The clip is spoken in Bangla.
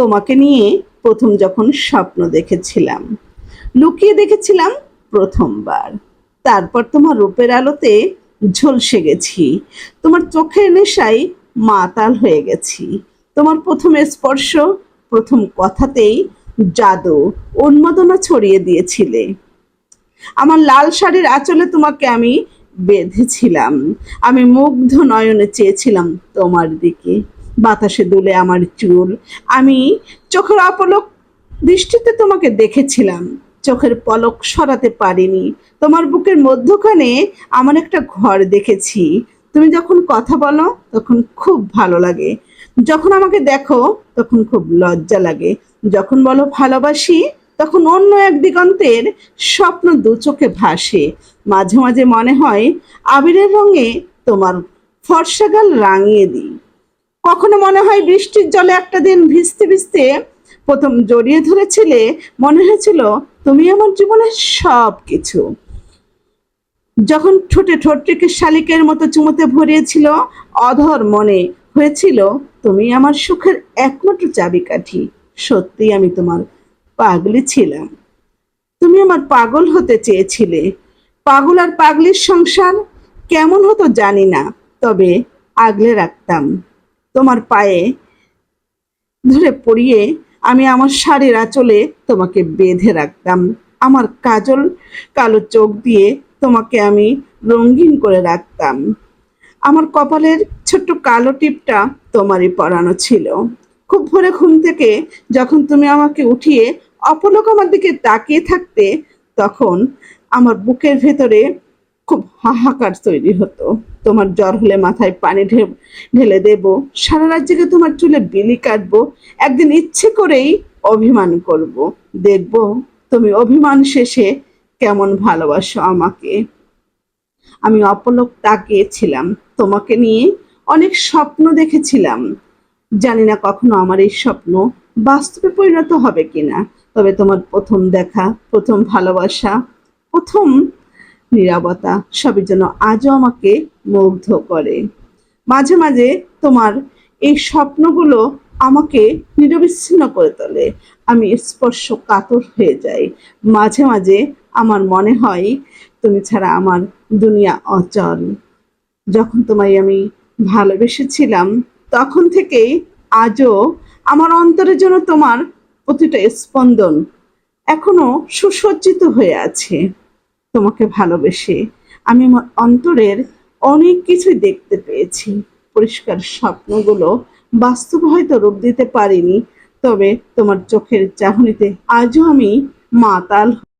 তোমাকে নিয়ে প্রথম যখন স্বপ্ন দেখেছিলাম। লুকিয়ে দেখেছিলাম প্রথমবার। তারপর তোমার রূপের আলোতে ঝলসে গেছি। তোমার চোখের নেশায় মাতাল হয়ে গেছি। তোমার প্রথম স্পর্শ, প্রথম কথাতেই জাদু, উন্মাদনা ছড়িয়ে দিয়েছিলে। আমার লাল শাড়ির আঁচলে তোমাকে আমি বেঁধেছিলাম। আমি মুগ্ধ নয়নে চেয়েছিলাম তোমার দিকে। বাতাসে দুলে আমার চুল। আমি চোখের অপলক দৃষ্টিতে তোমাকে দেখেছিলাম। চোখের পলক সরাতে পারিনি। তোমার বুকের মধ্যখানে আমার একটা ঘর দেখেছি। তুমি যখন কথা বলো, তখন খুব ভালো লাগে। যখন আমাকে দেখো, তখন খুব লজ্জা লাগে। যখন বলো ভালোবাসি, তখন অন্য এক দিগন্তের স্বপ্ন দু চোখে ভাসে। মাঝে মাঝে মনে হয়, আবিরের রঙে তোমার ফর্সা গাল রাঙিয়ে দিই। কখনো মনে হয় বৃষ্টির জলে একটা দিন ভিজতে ভিজতে প্রথম জড়িয়ে ধরেছিলে? মনে হয়েছিল, তুমি আমার জীবনের সব কিছু যখন ঠোঁটে ঠোঁটটিকে শালিকের মতো চুমোতে ভরিয়েছিল, অধর মনে হয়েছিল, তুমি আমার সুখের একমাত্র চাবিকাঠি। সত্যি আমি তোমার পাগলি ছিলাম। তুমি আমার পাগল হতে চেয়েছিলে। পাগল আর পাগলির সংসার কেমন হতো জানি না, তবে আগলে রাখতাম। তোমার পায়ে ধরে পড়িয়ে আমি আমার শাড়ির আঁচলে তোমাকে বেঁধে রাখতাম। আমার কাজল কালো চোখ দিয়ে তোমাকে আমি রঙিন করে রাখতাম। আমার কপালের ছোট্ট কালো টিপটা তোমারই পরানো ছিল। খুব ভোরে ঘুম থেকে যখন তুমি আমাকে উঠিয়ে অপলক আমার দিকে তাকিয়ে থাকতে, তখন আমার বুকের ভেতরে খুব হাহাকার তৈরি হতো। তোমার জ্বর হলে মাথায় পানি ঢেলে দেব। সারা জেগে তোমার চুলে বিলি কাটবো। একদিন ইচ্ছে করেই অভিমান করব। দেখব তুমি অভিমান শেষে কেমন ভালোবাসো আমাকে। আমি অপলক তাকিয়েছিলাম। তোমাকে নিয়ে অনেক স্বপ্ন দেখেছিলাম। জানি না কখনো আমার এই স্বপ্ন বাস্তবে পরিণত হবে কিনা। তবে তোমার প্রথম দেখা, প্রথম ভালোবাসা, প্রথম নীরবতা সবই যেন আজও আমাকে মুগ্ধ করে। মাঝে মাঝে তোমার এই স্বপ্নগুলো আমাকে নিরবিচ্ছিন্ন করে তোলে। আমি স্পর্শ কাতর হয়ে যাই। মাঝে মাঝে আমার মনে হয় তুমি ছাড়া আমার দুনিয়া অচল। যখন তোমায় আমি ভালোবেসেছিলাম, তখন থেকেই আজও আমার অন্তরের জন্য তোমার প্রতিটা স্পন্দন এখনও সুসজ্জিত হয়ে আছে। তোমাকে ভালোবেসে। আমি আমার অন্তরের অনেক কিছুই দেখতে পেয়েছি। পরিষ্কার স্বপ্নগুলো বাস্তব হয়তো রূপ দিতে পারিনি, তবে তোমার চোখের চাহনিতে আজও আমি মাতাল